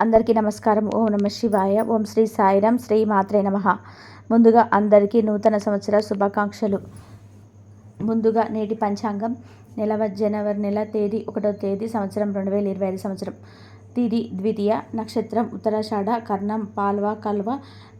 అందరికీ నమస్కారం. ఓం నమ శివాయ. ఓం శ్రీ సాయిరాం శ్రీ మాత్రే నమ. ముందుగా అందరికీ నూతన సంవత్సర శుభాకాంక్షలు. ముందుగా నేటి పంచాంగం. నెలవ జనవరి నెల తేదీ ఒకటో తేదీ సంవత్సరం రెండు వేల ఇరవై ఐదు సంవత్సరం. తిది ద్వితీయ నక్షత్రం ఉత్తరాషాఢ కర్ణం పాల్వ కల్వ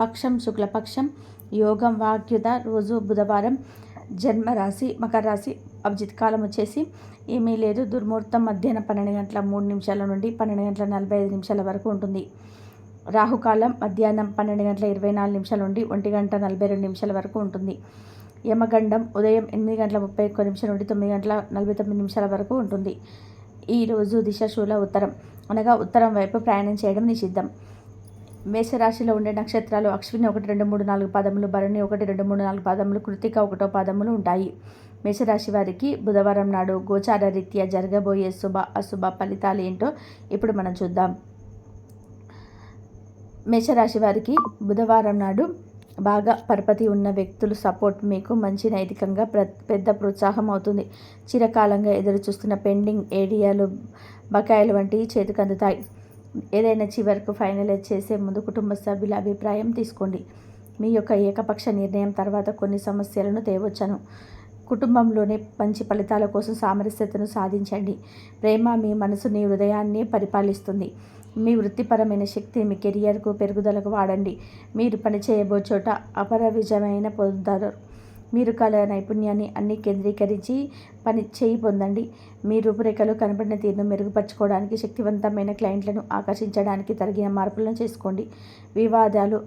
పక్షం శుక్లపక్షం యోగం వాక్యుత రోజు బుధవారం జన్మరాశి మకర రాశి అభిజిత్ కాలం వచ్చేసి ఏమీ లేదు. దుర్ముహూర్తం మధ్యాహ్నం పన్నెండు గంటల మూడు నిమిషాల నుండి పన్నెండు గంటల నలభై ఐదు నిమిషాల వరకు ఉంటుంది. రాహుకాలం మధ్యాహ్నం పన్నెండు గంటల ఇరవై నాలుగు నిమిషాల నుండి ఒంటి గంట నలభై రెండు నిమిషాల వరకు ఉంటుంది. యమగండం ఉదయం ఎనిమిది గంటల ముప్పై ఒక్క నిమిషం నుండి తొమ్మిది గంటల నలభై తొమ్మిది నిమిషాల వరకు ఉంటుంది. ఈరోజు దిశశూల ఉత్తరం. అనగా ఉత్తరం వైపు ప్రయాణం చేయడం నిషిద్ధం. మేషరాశిలో ఉండే నక్షత్రాలు అశ్విని ఒకటి రెండు మూడు నాలుగు పదములు భరణి ఒకటి రెండు మూడు నాలుగు పదములు కృతిక ఒకటో పదములు ఉంటాయి. మేషరాశి వారికి బుధవారం నాడు గోచార రీత్యా జరగబోయే శుభ అశుభ ఫలితాలు ఏంటో ఇప్పుడు మనం చూద్దాం. మేషరాశి వారికి బుధవారం నాడు బాగా పరపతి ఉన్న వ్యక్తులు సపోర్ట్ మీకు మంచి నైతికంగా ప్ర పెద్ద ప్రోత్సాహం అవుతుంది. చిరకాలంగా ఎదురు చూస్తున్న పెండింగ్ ఏడియాలు బకాయిలు వంటివి చేతికి అందుతాయి. ఏదైనా చివరకు ఫైనలైజ్ చేసే ముందు కుటుంబ సభ్యుల అభిప్రాయం తీసుకోండి. మీ యొక్క ఏకపక్ష నిర్ణయం తర్వాత కొన్ని సమస్యలను తేవచ్చును. కుటుంబంలోనే మంచి ఫలితాల కోసం సామరస్యతను సాధించండి. ప్రేమ మీ మనసుని హృదయాన్ని పరిపాలిస్తుంది. మీ వృత్తిపరమైన శక్తి మీ కెరియర్కు పెరుగుదలకు వాడండి. మీరు పనిచేయబో చోట అపర విజయమైన పొందుతారు. మీరు కళ నైపుణ్యాన్ని అన్ని కేంద్రీకరించి పని చేయి పొందండి. మీ రూపురేఖలు కనబడిన తీరును మెరుగుపరచుకోవడానికి శక్తివంతమైన క్లయింట్లను ఆకర్షించడానికి తగిన మార్పులను చేసుకోండి. వివాదాలు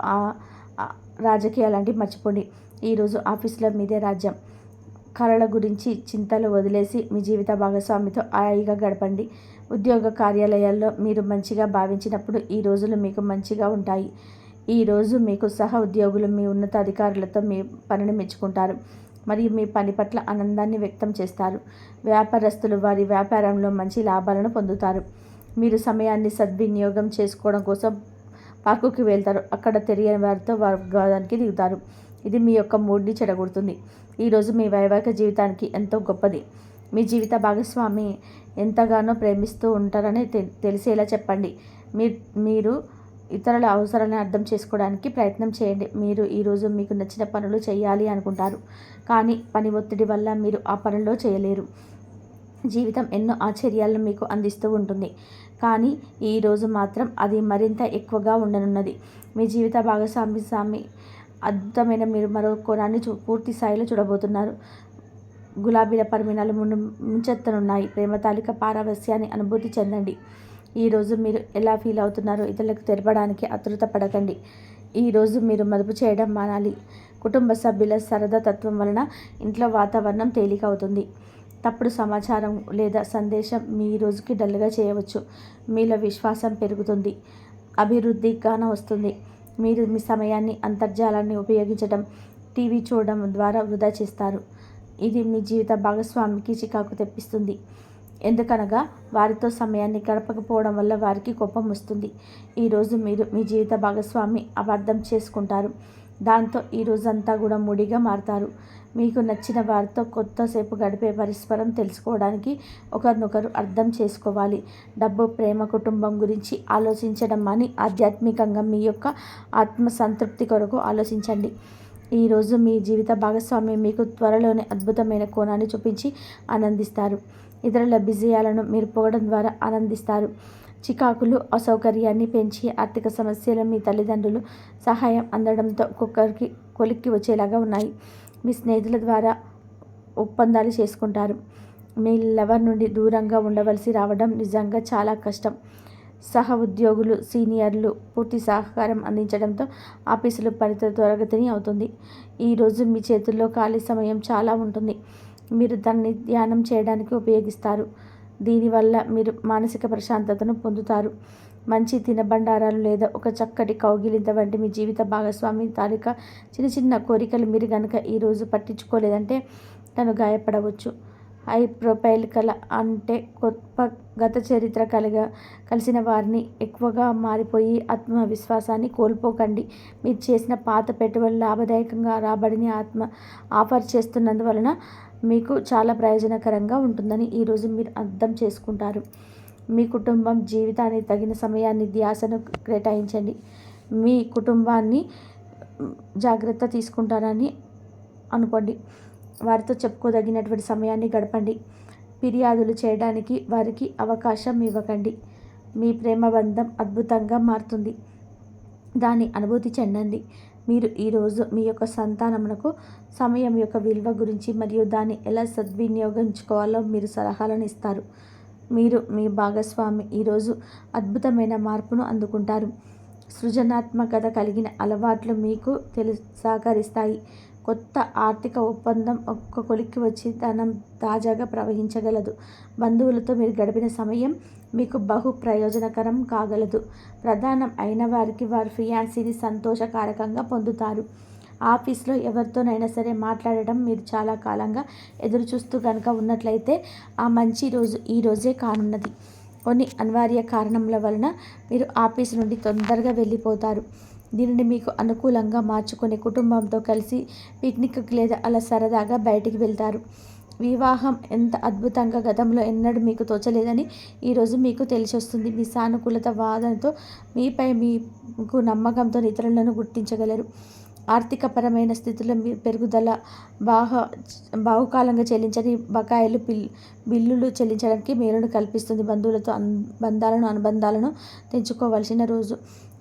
రాజకీయాలు లాంటివి మర్చిపోండి. ఈరోజు ఆఫీసులో మీదే రాజ్యం. కళల గురించి చింతలు వదిలేసి మీ జీవిత భాగస్వామితో హాయిగా గడపండి. ఉద్యోగ కార్యాలయాల్లో మీరు మంచిగా భావించినప్పుడు ఈ రోజులు మీకు మంచిగా ఉంటాయి. ఈరోజు మీకు సహ ఉద్యోగులు మీ ఉన్నతాధికారులతో మీ పనిని మెచ్చుకుంటారు. మరియు మీ పని పట్ల ఆనందాన్ని వ్యక్తం చేస్తారు. వ్యాపారస్తులు వారి వ్యాపారంలో మంచి లాభాలను పొందుతారు. మీరు సమయాన్ని సద్వినియోగం చేసుకోవడం కోసం పార్కుకి వెళ్తారు. అక్కడ తెలియని వారితో వారికి దిగుతారు. ఇది మీ యొక్క మూడ్ని చెడగొడుతుంది. ఈరోజు మీ వైవాహిక జీవితానికి ఎంతో గొప్పది. మీ జీవిత భాగస్వామి ఎంతగానో ప్రేమిస్తూ ఉంటారని తెలిసేలా చెప్పండి. మీరు మీరు ఇతరుల అవసరాలను అర్థం చేసుకోవడానికి ప్రయత్నం చేయండి. మీరు ఈరోజు మీకు నచ్చిన పనులు చేయాలి అనుకుంటారు. కానీ పని ఒత్తిడి వల్ల మీరు ఆ పనుల్లో చేయలేరు. జీవితం ఎన్నో ఆశ్చర్యాలను మీకు అందిస్తూ ఉంటుంది. కానీ ఈరోజు మాత్రం అది మరింత ఎక్కువగా ఉండనున్నది. మీ జీవిత భాగస్వామి స్వామి అద్భుతమైన మీరు మరో కోణాన్ని చూ పూర్తి స్థాయిలో చూడబోతున్నారు. గులాబీల పరిమాణాలు ముందు ముంచెత్తనున్నాయి. ప్రేమ తాలిక పారవస్యాన్ని అనుభూతి చెందండి. ఈరోజు మీరు ఎలా ఫీల్ అవుతున్నారో ఇతరులకు తెలపడానికి అతృత పడకండి. ఈరోజు మీరు మదుపు చేయడం మానాలి. కుటుంబ సభ్యుల సరదా తత్వం వలన ఇంట్లో వాతావరణం తేలిక అవుతుంది. తప్పుడు సమాచారం లేదా సందేశం మీ రోజుకి డల్గా చేయవచ్చు. మీలో విశ్వాసం పెరుగుతుంది. అభివృద్ధి గాన వస్తుంది. మీరు మీ సమయాన్ని అంతర్జాలాన్ని ఉపయోగించడం టీవీ చూడడం ద్వారా వృధా చేస్తారు. ఇది మీ జీవిత భాగస్వామికి చికాకు తెప్పిస్తుంది. ఎందుకనగా వారితో సమయాన్ని గడపకపోవడం వల్ల వారికి కోపం వస్తుంది. ఈరోజు మీరు మీ జీవిత భాగస్వామి అబద్ధం చేసుకుంటారు. దాంతో ఈ రోజంతా కూడా ముడిగా మారతారు. మీకు నచ్చిన వారితో కొత్తసేపు గడిపే పరస్పరం తెలుసుకోవడానికి ఒకరినొకరు అర్థం చేసుకోవాలి. డబ్బు ప్రేమ కుటుంబం గురించి ఆలోచించడం అని ఆధ్యాత్మికంగా మీ యొక్క ఆత్మ సంతృప్తి కొరకు ఆలోచించండి. ఈరోజు మీ జీవిత భాగస్వామి మీకు త్వరలోనే అద్భుతమైన కోణాన్ని చూపించి ఆనందిస్తారు. ఇతరుల బిజయాలను మీరు పోవడం ద్వారా ఆనందిస్తారు. చికాకులు అసౌకర్యాన్ని పెంచి ఆర్థిక సమస్యలు మీ తల్లిదండ్రులు సహాయం అందడంతో ఒక్కొక్కరికి కొలిక్కి వచ్చేలాగా ఉన్నాయి. మీ స్నేహితుల ద్వారా ఒప్పందాలు చేసుకుంటారు. మీ లవర్ నుండి దూరంగా ఉండవలసి రావడం నిజంగా చాలా కష్టం. సహ ఉద్యోగులు సీనియర్లు పూర్తి సహకారం అందించడంతో ఆఫీసులు పరిత త్వరగతిని అవుతుంది. ఈరోజు మీ చేతుల్లో ఖాళీ సమయం చాలా ఉంటుంది. మీరు దాన్ని ధ్యానం చేయడానికి ఉపయోగిస్తారు. దీనివల్ల మీరు మానసిక ప్రశాంతతను పొందుతారు. మంచి తినబండారాలు లేదా ఒక చక్కటి కౌగిలింత వంటి మీ జీవిత భాగస్వామి తాలూకా చిన్న చిన్న కోరికలు మీరు కనుక ఈరోజు పట్టించుకోలేదంటే తను గాయపడవచ్చు. హై ప్రొఫైల్ కల అంటే గొప్ప గత చరిత్ర కలిగ కలిసిన వారిని ఎక్కువగా మారిపోయి ఆత్మవిశ్వాసాన్ని కోల్పోకండి. మీరు చేసిన పాత పెట్టుబడి లాభదాయకంగా రాబడిని ఆత్మ ఆఫర్ చేస్తున్నందువలన మీకు చాలా ప్రయోజనకరంగా ఉంటుందని ఈరోజు మీరు అర్థం చేసుకుంటారు. మీ కుటుంబం జీవితానికి తగిన సమయాన్ని ధ్యాసను కేటాయించండి. మీ కుటుంబాన్ని జాగ్రత్త తీసుకుంటారని అనుకోండి. వారితో చెప్పుకోదగినటువంటి సమయాన్ని గడపండి. ఫిర్యాదులు చేయడానికి వారికి అవకాశం ఇవ్వకండి. మీ ప్రేమ బంధం అద్భుతంగా మారుతుంది. దాని అనుభూతి చెందండి. మీరు ఈరోజు మీ యొక్క సంతానమునకు సమయం యొక్క విలువ గురించి మరియు దాన్ని ఎలా సద్వినియోగించుకోవాలో మీరు సలహాలను ఇస్తారు. మీరు మీ భాగస్వామి ఈరోజు అద్భుతమైన మార్పును అందుకుంటారు. సృజనాత్మకత కలిగిన అలవాట్లు మీకు తెలు సహకరిస్తాయి. కొత్త ఆర్థిక ఒప్పందం ఒక్క కొలిక్కి వచ్చి ధనం తాజాగా ప్రవహించగలదు. బంధువులతో మీరు గడిపిన సమయం మీకు బహు ప్రయోజనకరం కాగలదు. ప్రధానం అయిన వారికి వారి ఫియాన్సీని సంతోషకారకంగా పొందుతారు. ఆఫీస్లో ఎవరితోనైనా సరే మాట్లాడడం మీరు చాలా కాలంగా ఎదురు చూస్తూ కనుక ఉన్నట్లయితే ఆ మంచి రోజు ఈ రోజే కానున్నది. కొన్ని అనివార్య కారణముల వలన మీరు ఆఫీస్ నుండి తొందరగా వెళ్ళిపోతారు. దీనిని మీకు అనుకూలంగా మార్చుకుని కుటుంబంతో కలిసి పిక్నిక్ లేదా అలా సరదాగా బయటికి వెళ్తారు. వివాహం ఎంత అద్భుతంగా గతంలో ఎన్నడూ మీకు తోచలేదని ఈరోజు మీకు తెలిసి వస్తుంది మీ సానుకూలత వాదనతో మీపై మీకు నమ్మకంతో ఇతరులను గుర్తించగలరు. ఆర్థికపరమైన స్థితిలో మీ పెరుగుదల బాహ బాహుకాలంగా చెల్లించని బకాయిలు బిల్ బిల్లులు చెల్లించడానికి మేలును కల్పిస్తుంది. బంధువులతో అన్ బంధాలను అనుబంధాలను తెంచుకోవలసిన రోజు.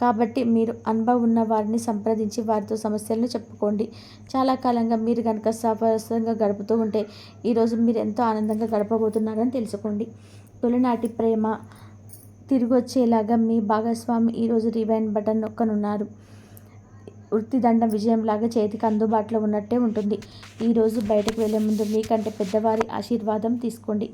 కాబట్టి మీరు అనుభవం ఉన్న వారిని సంప్రదించి వారితో సమస్యలను చెప్పుకోండి. చాలా కాలంగా మీరు కనుక సఫలంగా గడుపుతూ ఉంటే ఈరోజు మీరు ఎంతో ఆనందంగా గడపబోతున్నారని తెలుసుకోండి. తొలినాటి ప్రేమ తిరిగి వచ్చేలాగా మీ భాగస్వామి ఈరోజు రివైన్ బటన్ నొక్కనున్నారు. వృత్తిదండ విజయంలాగా చేతికి అందుబాటులో ఉన్నట్టే ఉంటుంది. ఈరోజు బయటకు వెళ్ళే ముందు మీకంటే పెద్దవారి ఆశీర్వాదం తీసుకోండి.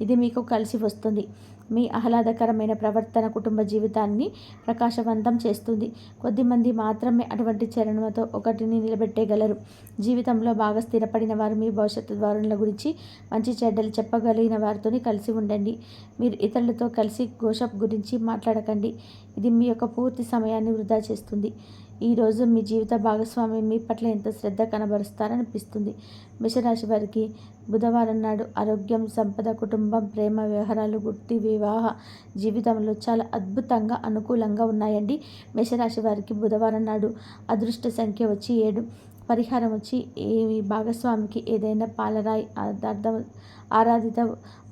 ఇది మీకు కలిసి వస్తుంది. మీ ఆహ్లాదకరమైన ప్రవర్తన కుటుంబ జీవితాన్ని ప్రకాశవంతం చేస్తుంది. కొద్దిమంది మాత్రమే అటువంటి చరణతో ఒకటిని నిలబెట్టేయగలరు. జీవితంలో బాగా స్థిరపడిన వారు మీ భవిష్యత్తు ధోరణుల గురించి మంచి చెడ్డలు చెప్పగలిగిన వారితోని కలిసి ఉండండి. మీరు ఇతరులతో కలిసి గోషప్ గురించి మాట్లాడకండి. ఇది మీ యొక్క పూర్తి సమయాన్ని వృధా చేస్తుంది. ఈరోజు మీ జీవిత భాగస్వామి మీ పట్ల ఎంత శ్రద్ధ కనబరుస్తారనిపిస్తుంది. మిషరాశి వారికి బుధవారం నాడు ఆరోగ్యం సంపద కుటుంబం ప్రేమ వ్యవహారాలు గుర్తి వివాహ జీవితంలో చాలా అద్భుతంగా అనుకూలంగా ఉన్నాయండి. మేషరాశి వారికి బుధవారం నాడు అదృష్ట సంఖ్య వచ్చి ఏడు పరిహారం వచ్చి ఏ భాగస్వామికి ఏదైనా పాలరాయి అర్థం ఆరాధిత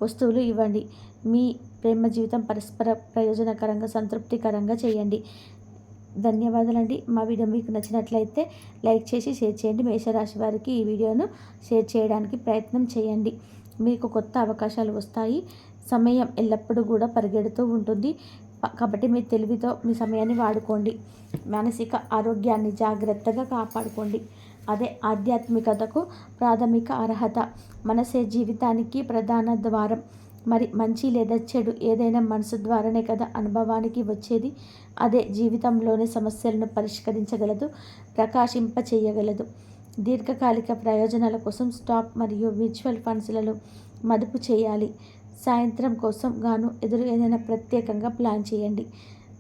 వస్తువులు ఇవ్వండి. మీ ప్రేమ జీవితం పరస్పర ప్రయోజనకరంగా సంతృప్తికరంగా చేయండి. ధన్యవాదాలండి. మా వీడియో మీకు నచ్చినట్లయితే లైక్ చేసి షేర్ చేయండి. మేషరాశి వారికి ఈ వీడియోను షేర్ చేయడానికి ప్రయత్నం చేయండి. మీకు కొత్త అవకాశాలు వస్తాయి. సమయం ఎల్లప్పుడూ కూడా పరిగెడుతూ ఉంటుంది. కాబట్టి మీ తెలివితో మీ సమయాన్ని వాడుకోండి. మానసిక ఆరోగ్యాన్ని జాగ్రత్తగా కాపాడుకోండి. అదే ఆధ్యాత్మికతకు ప్రాథమిక అర్హత. మనసే జీవితానికి ప్రధాన ద్వారం. మరి మంచి లేదా చెడు ఏదైనా మనసు ద్వారానే కదా అనుభవానికి వచ్చేది? అదే జీవితంలోని సమస్యలను పరిష్కరించగలదు ప్రకాశింప చేయగలదు. దీర్ఘకాలిక ప్రయోజనాల కోసం స్టాక్ మరియు మ్యూచువల్ ఫండ్స్లలో మదుపు చేయాలి. సాయంత్రం కోసం గాను ఎదురు ఏదైనా ప్రత్యేకంగా ప్లాన్ చేయండి.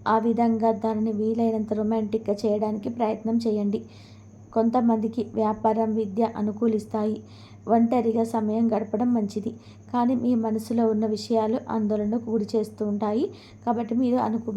ఆ విధంగా దానిని వీలైనంత రొమాంటిక్గా చేయడానికి ప్రయత్నం చేయండి. కొంతమందికి వ్యాపారం విద్య అనుకూలిస్తాయి. ఒంటరిగా సమయం గడపడం మంచిది. కానీ మీ మనసులో ఉన్న విషయాలు ఆందోళనకు గురి చేస్తూ ఉంటాయి. కాబట్టి మీరు అనుకు